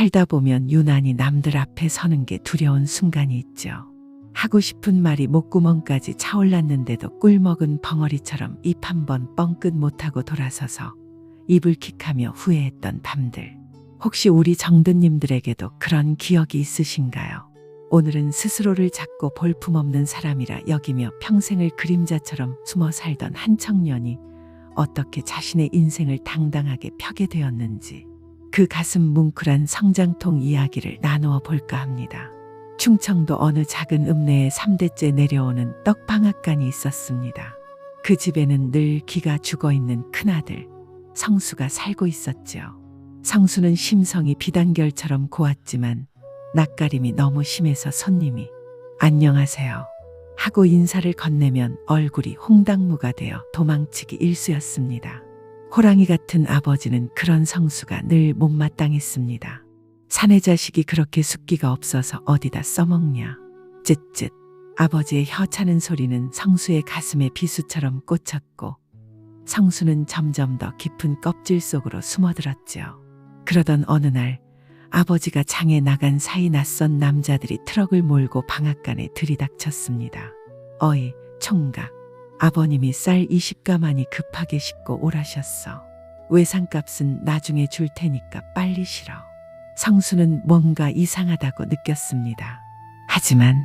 살다 보면 유난히 남들 앞에 서는 게 두려운 순간이 있죠. 하고 싶은 말이 목구멍까지 차올랐는데도 꿀먹은 벙어리처럼 입 한 번 뻥끗 못하고 돌아서서 입을 킥하며 후회했던 밤들. 혹시 우리 정드님들에게도 그런 기억이 있으신가요? 오늘은 스스로를 잡고 볼품없는 사람이라 여기며 평생을 그림자처럼 숨어 살던 한 청년이 어떻게 자신의 인생을 당당하게 펴게 되었는지 그 가슴 뭉클한 성장통 이야기를 나누어 볼까 합니다. 충청도 어느 작은 읍내에 3대째 내려오는 떡방앗간이 있었습니다. 그 집에는 늘 기가 죽어 있는 큰아들 성수가 살고 있었죠. 성수는 심성이 비단결처럼 고왔지만 낯가림이 너무 심해서 손님이 안녕하세요 하고 인사를 건네면 얼굴이 홍당무가 되어 도망치기 일쑤였습니다. 호랑이 같은 아버지는 그런 성수가 늘 못마땅했습니다. 사내 자식이 그렇게 숫기가 없어서 어디다 써먹냐. 쯧쯧. 아버지의 혀 차는 소리는 성수의 가슴에 비수처럼 꽂혔고 성수는 점점 더 깊은 껍질 속으로 숨어들었죠. 그러던 어느 날 아버지가 장에 나간 사이 낯선 남자들이 트럭을 몰고 방앗간에 들이닥쳤습니다. 어이, 총각. 아버님이 쌀 20가마니 급하게 싣고 오라셨어. 외상값은 나중에 줄 테니까 빨리 실어. 성수는 뭔가 이상하다고 느꼈습니다. 하지만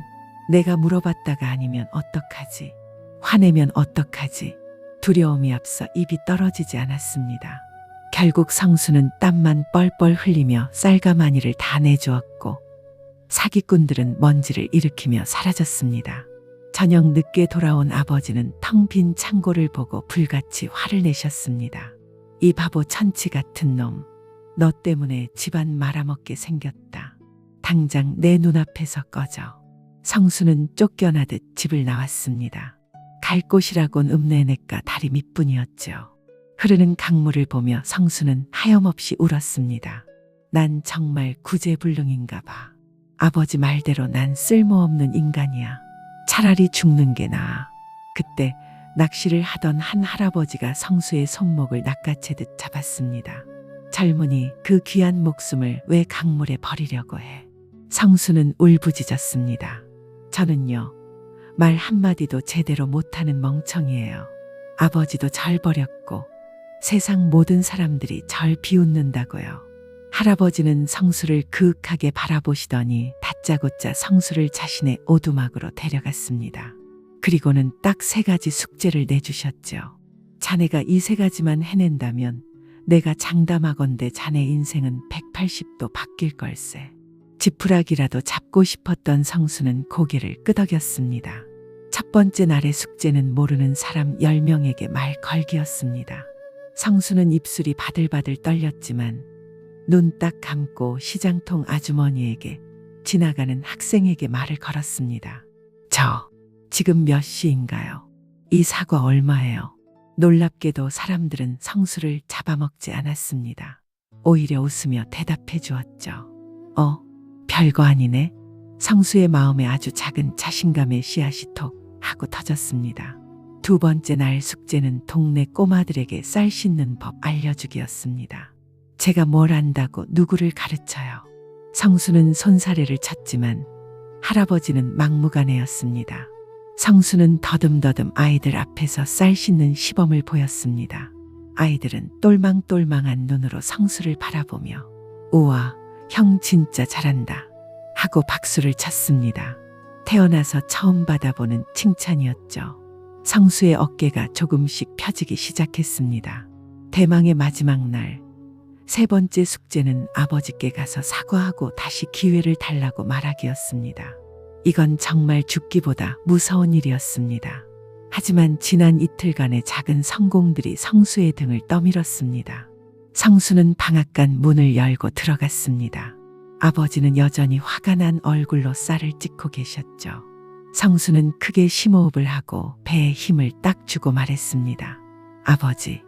내가 물어봤다가 아니면 어떡하지? 화내면 어떡하지? 두려움이 앞서 입이 떨어지지 않았습니다. 결국 성수는 땀만 뻘뻘 흘리며 쌀가마니를 다 내주었고 사기꾼들은 먼지를 일으키며 사라졌습니다. 저녁 늦게 돌아온 아버지는 텅 빈 창고를 보고 불같이 화를 내셨습니다. 이 바보 천치 같은 놈, 너 때문에 집안 말아먹게 생겼다. 당장 내 눈앞에서 꺼져. 성수는 쫓겨나듯 집을 나왔습니다. 갈 곳이라곤 읍내내가 다리 밑뿐이었죠. 흐르는 강물을 보며 성수는 하염없이 울었습니다. 난 정말 구제불능인가 봐. 아버지 말대로 난 쓸모없는 인간이야. 차라리 죽는 게 나아. 그때 낚시를 하던 한 할아버지가 성수의 손목을 낚아채듯 잡았습니다. 젊은이 그 귀한 목숨을 왜 강물에 버리려고 해. 성수는 울부짖었습니다. 저는요, 말 한마디도 제대로 못하는 멍청이에요. 아버지도 절 버렸고 세상 모든 사람들이 절 비웃는다고요. 할아버지는 성수를 그윽하게 바라보시더니 다짜고짜 성수를 자신의 오두막으로 데려갔습니다. 그리고는 딱 세 가지 숙제를 내주셨죠. 자네가 이 세 가지만 해낸다면 내가 장담하건대 자네 인생은 180도 바뀔 걸세. 지푸라기라도 잡고 싶었던 성수는 고개를 끄덕였습니다. 첫 번째 날의 숙제는 모르는 사람 10명에게 말 걸기였습니다. 성수는 입술이 바들바들 떨렸지만 눈 딱 감고 시장통 아주머니에게 지나가는 학생에게 말을 걸었습니다. 저, 지금 몇 시인가요? 이 사과 얼마예요? 놀랍게도 사람들은 성수를 잡아먹지 않았습니다. 오히려 웃으며 대답해 주었죠. 어, 별거 아니네. 성수의 마음에 아주 작은 자신감의 씨앗이 톡 하고 터졌습니다. 두 번째 날 숙제는 동네 꼬마들에게 쌀 씻는 법 알려주기였습니다. 제가 뭘 안다고 누구를 가르쳐요. 성수는 손사래를 쳤지만 할아버지는 막무가내였습니다. 성수는 더듬더듬 아이들 앞에서 쌀 씻는 시범을 보였습니다. 아이들은 똘망똘망한 눈으로 성수를 바라보며 우와, 형 진짜 잘한다 하고 박수를 쳤습니다. 태어나서 처음 받아보는 칭찬이었죠. 성수의 어깨가 조금씩 펴지기 시작했습니다. 대망의 마지막 날, 세 번째 숙제는 아버지께 가서 사과하고 다시 기회를 달라고 말하기였습니다. 이건 정말 죽기보다 무서운 일이었습니다. 하지만 지난 이틀간의 작은 성공들이 성수의 등을 떠밀었습니다. 성수는 방앗간 문을 열고 들어갔습니다. 아버지는 여전히 화가 난 얼굴로 쌀을 찍고 계셨죠. 성수는 크게 심호흡을 하고 배에 힘을 딱 주고 말했습니다. 아버지,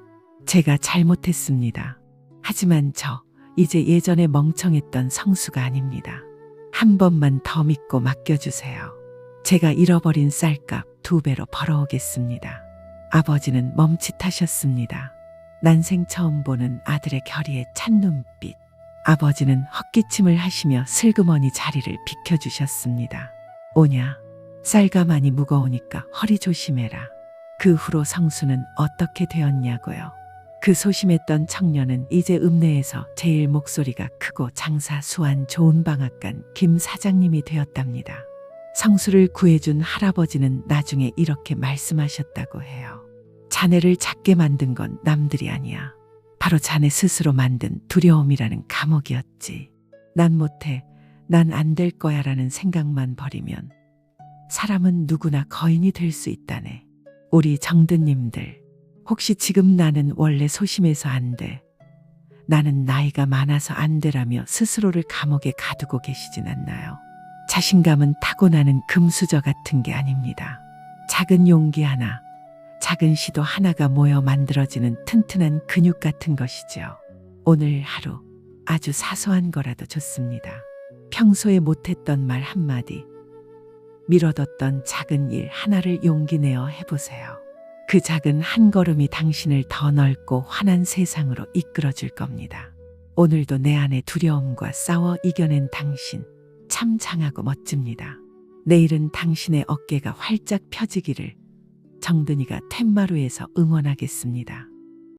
제가 잘못했습니다. 하지만 저 이제 예전에 멍청했던 성수가 아닙니다. 한 번만 더 믿고 맡겨주세요. 제가 잃어버린 쌀값 두 배로 벌어오겠습니다. 아버지는 멈칫하셨습니다. 난생 처음 보는 아들의 결의에 찬 눈빛. 아버지는 헛기침을 하시며 슬그머니 자리를 비켜주셨습니다. 오냐, 쌀가 많이 무거우니까 허리 조심해라. 그 후로 성수는 어떻게 되었냐고요. 그 소심했던 청년은 이제 읍내에서 제일 목소리가 크고 장사 수완 좋은 방앗간 김 사장님이 되었답니다. 성수를 구해준 할아버지는 나중에 이렇게 말씀하셨다고 해요. 자네를 작게 만든 건 남들이 아니야. 바로 자네 스스로 만든 두려움이라는 감옥이었지. 난 못해, 난 안 될 거야 라는 생각만 버리면 사람은 누구나 거인이 될 수 있다네. 우리 정드님들, 혹시 지금 나는 원래 소심해서 안 돼. 나는 나이가 많아서 안 되라며 스스로를 감옥에 가두고 계시진 않나요? 자신감은 타고나는 금수저 같은 게 아닙니다. 작은 용기 하나, 작은 시도 하나가 모여 만들어지는 튼튼한 근육 같은 것이죠. 오늘 하루 아주 사소한 거라도 좋습니다. 평소에 못했던 말 한마디, 미뤄뒀던 작은 일 하나를 용기 내어 해보세요. 그 작은 한 걸음이 당신을 더 넓고 환한 세상으로 이끌어 줄 겁니다. 오늘도 내 안의 두려움과 싸워 이겨낸 당신, 참 장하고 멋집니다. 내일은 당신의 어깨가 활짝 펴지기를 정든이가 텐마루에서 응원하겠습니다.